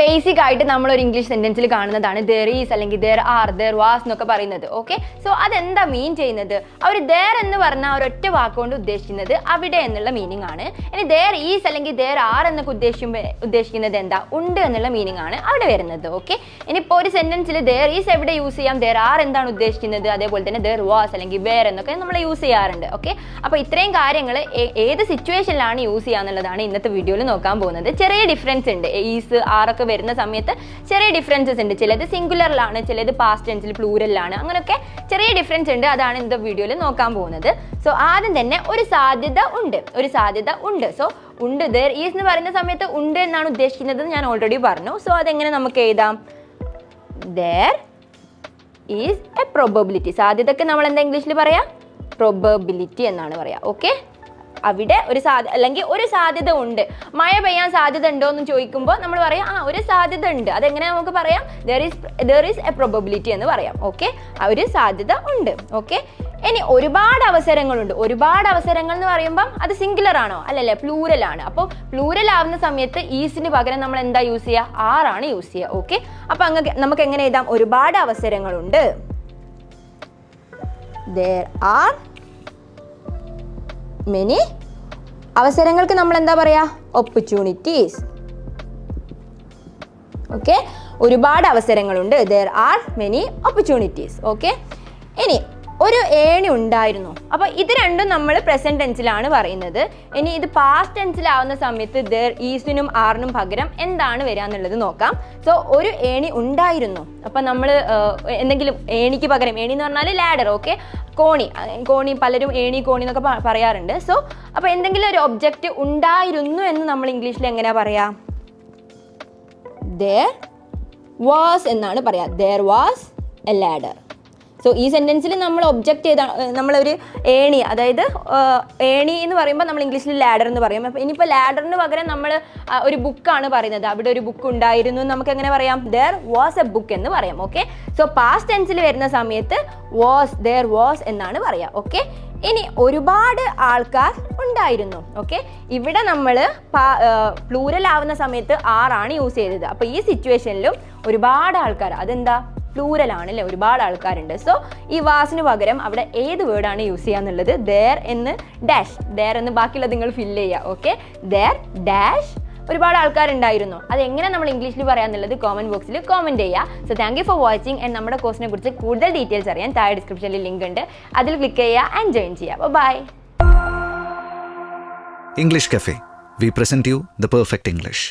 Basic ആയിട്ട് നമ്മൾ ഒരു ഇംഗ്ലീഷ് സെന്റൻസിൽ കാണുന്നതാണ് ദർ ഈസ് അല്ലെങ്കിൽ ദർ ആർ ദർ വാസ് എന്നൊക്കെ പറയുന്നത്. ഓക്കെ സോ അതെന്താ മീൻ ചെയ്യുന്നത്? അവർ ദർ എന്ന് പറഞ്ഞ ഒരൊറ്റ വാക്കുകൊണ്ട് ഉദ്ദേശിക്കുന്നത് അവിടെ എന്നുള്ള മീനിങ് ആണ്. ഇനി ദർ ഈസ് അല്ലെങ്കിൽ ദർ ആർ എന്നൊക്കെ ഉദ്ദേശിക്കുമ്പോൾ ഉദ്ദേശിക്കുന്നത് എന്താ? ഉണ്ട് എന്നുള്ള മീനിങ് ആണ് അവിടെ വരുന്നത്. ഓക്കെ ഇനിയിപ്പോൾ ഒരു സെന്റൻസിൽ ദർ ഈസ് എവിടെ യൂസ് ചെയ്യാം? ദർ ആർ എന്താണ് ഉദ്ദേശിക്കുന്നത്? അതേപോലെ തന്നെ ദർ വാസ് അല്ലെങ്കിൽ വേർ എന്നൊക്കെ നമ്മൾ യൂസ് ചെയ്യാറുണ്ട്. ഓക്കെ അപ്പോൾ ഇത്രയും കാര്യങ്ങൾ ഏത് സിറ്റുവേഷനിലാണ് യൂസ് ചെയ്യാന്നുള്ളതാണ് ഇന്നത്തെ വീഡിയോയിൽ നോക്കാൻ പോകുന്നത്. ചെറിയ ഡിഫറൻസ് ഉണ്ട്. ഈസ് ആറൊക്കെ വരുന്ന സമയത്ത് ചെറിയ ഡിഫറൻസസ് ഉണ്ട്. ചിലത് സിംഗുലറിലാണ് ചിലത് പാസ്റ്റ് ടെൻസിൽ പ്ലൂരലിലാണ് അങ്ങനെയൊക്കെ ചെറിയ ഡിഫറൻസ് ഉണ്ട്. അതാണ് ഇന്നത്തെ വീഡിയോയിൽ നോക്കാൻ പോകുന്നത്. സോ ആദ്യം തന്നെ ഒരു സാധ്യത ഉണ്ട്. ഒരു സാധ്യത ഉണ്ട്. സോ ഉണ്ട് ദർ ഈസ് എന്ന് പറയുന്ന സമയത്ത് ഉണ്ട് എന്നാണ് ഉദ്ദേശിക്കുന്നത് ഞാൻ ഓൾറെഡി പറഞ്ഞു. സോ അതെങ്ങനെ നമുക്ക് എഴുതാം? ദർ ഈസ് എ പ്രൊബബിലിറ്റി സാധ്യതക്ക് നമ്മൾ എന്താ ഇംഗ്ലീഷിൽ പറയാം? പ്രൊബബിലിറ്റി എന്നാണ് പറയാം. ഓക്കെ അവിടെ ഒരു സാധ്യത അല്ലെങ്കിൽ ഒരു സാധ്യത ഉണ്ട്. മഴ പെയ്യാൻ സാധ്യത ഉണ്ടോ എന്ന് ചോദിക്കുമ്പോൾ നമ്മൾ പറയാം ആ ഒരു സാധ്യത ഉണ്ട്. അതെങ്ങനെ നമുക്ക് പറയാം? There is there is a probability എന്ന് പറയാം. ഓക്കെ ആ ഒരു സാധ്യത ഉണ്ട്. ഓക്കെ ഇനി ഒരുപാട് അവസരങ്ങളുണ്ട്. ഒരുപാട് അവസരങ്ങൾ എന്ന് പറയുമ്പം അത് സിംഗുലർ ആണോ? അല്ലല്ലേ പ്ലൂരൽ ആണ്. അപ്പോൾ പ്ലൂരൽ ആവുന്ന സമയത്ത് ഈസിന് പകരം നമ്മൾ എന്താ യൂസ് ചെയ്യുക ആറാണ് യൂസ് ചെയ്യുക ഓക്കെ അപ്പോൾ അങ്ങ് നമുക്ക് എങ്ങനെ എഴുതാം? ഒരുപാട് അവസരങ്ങളുണ്ട്. There ആർ മെനി അവസരങ്ങൾക്ക് നമ്മൾ എന്താ പറയാ? ഓപ്പർച്യൂണിറ്റീസ് ഓക്കെ ഒരുപാട് അവസരങ്ങളുണ്ട്. There are many opportunities okay ഇനി ഒരു ഏണി ഉണ്ടായിരുന്നു. അപ്പോൾ ഇത് രണ്ടും നമ്മൾ പ്രസന്റ് ടെൻസിലാണ് പറയുന്നത്. ഇനി ഇത് പാസ്റ്റ് ടെൻസിലാവുന്ന സമയത്ത് ദർ ഈസിനും ആറിനും പകരം എന്താണ് വരിക എന്നുള്ളത് നോക്കാം. സോ ഒരു ഏണി ഉണ്ടായിരുന്നു. അപ്പം നമ്മൾ എന്തെങ്കിലും ഏണിക്ക് പകരം ഏണി എന്ന് പറഞ്ഞാൽ ലാഡർ ഓക്കെ കോണി കോണി പലരും ഏണി കോണി എന്നൊക്കെ പറയാറുണ്ട്. സോ അപ്പോൾ എന്തെങ്കിലും ഒരു ഒബ്ജക്റ്റ് ഉണ്ടായിരുന്നു എന്ന് നമ്മൾ ഇംഗ്ലീഷിൽ എങ്ങനെയാ പറയാ? ദർ വാസ് എന്നാണ് പറയാ. There was a ladder. So ഈ സെന്റൻസിൽ നമ്മൾ ഒബ്ജക്റ്റ് ചെയ്ത നമ്മളൊരു ഏണി അതായത് ഏണി എന്ന് പറയുമ്പോൾ നമ്മൾ ഇംഗ്ലീഷിൽ ലാഡർ എന്ന് പറയും. അപ്പോൾ ഇനിയിപ്പോൾ ലാഡറിന് പകരം നമ്മൾ ഒരു ബുക്കാണ് പറയുന്നത്. അവിടെ ഒരു ബുക്ക് ഉണ്ടായിരുന്നു നമുക്ക് എങ്ങനെ പറയാം? ദർ വാസ് എ ബുക്ക് എന്ന് പറയാം ഓക്കെ സോ പാസ്റ്റ് ടെൻസിൽ വരുന്ന സമയത്ത് വാസ് ദർ വാസ് എന്നാണ് പറയാം ഓക്കെ ഇനി ഒരുപാട് ആൾക്കാർ ഉണ്ടായിരുന്നു ഓക്കെ ഇവിടെ നമ്മൾ പ്ലൂരൽ ആവുന്ന സമയത്ത് ആറാണ് യൂസ് ചെയ്തത്. അപ്പോൾ ഈ സിറ്റുവേഷനിലും ഒരുപാട് ആൾക്കാർ അതെന്താ? പ്ലൂരൽ ആണ് അല്ലേ ഒരുപാട് ആൾക്കാരുണ്ട്. സോ ഈ വാസിന് പകരം അവിടെ ഏത് വേർഡാണ് യൂസ് ചെയ്യാന്നുള്ളത് ദർ എന്ന് ഡാഷ് ദർ എന്ന് ബാക്കിയുള്ളത് നിങ്ങൾ ഫില്ല് ചെയ്യുക. ഓക്കെ ദർ ഡാഷ് ഒരുപാട് ആൾക്കാരുണ്ടായിരുന്നു. അത് എങ്ങനെ നമ്മൾ ഇംഗ്ലീഷിൽ പറയാന്നുള്ളത് കോമന്റ് ബോക്സിൽ കോമന്റ് ചെയ്യുക. So thank you for watching and നമ്മുടെ കോഴ്സിനെ കുറിച്ച് കൂടുതൽ ഡീറ്റെയിൽസ് അറിയാൻ താഴെ ഡിസ്ക്രിപ്ഷനിൽ ലിങ്ക് ഉണ്ട്. അതിൽ ക്ലിക്ക് ചെയ്യുക ആൻഡ് ജോയിൻ ചെയ്യുക. Bye English cafe we present you the perfect English.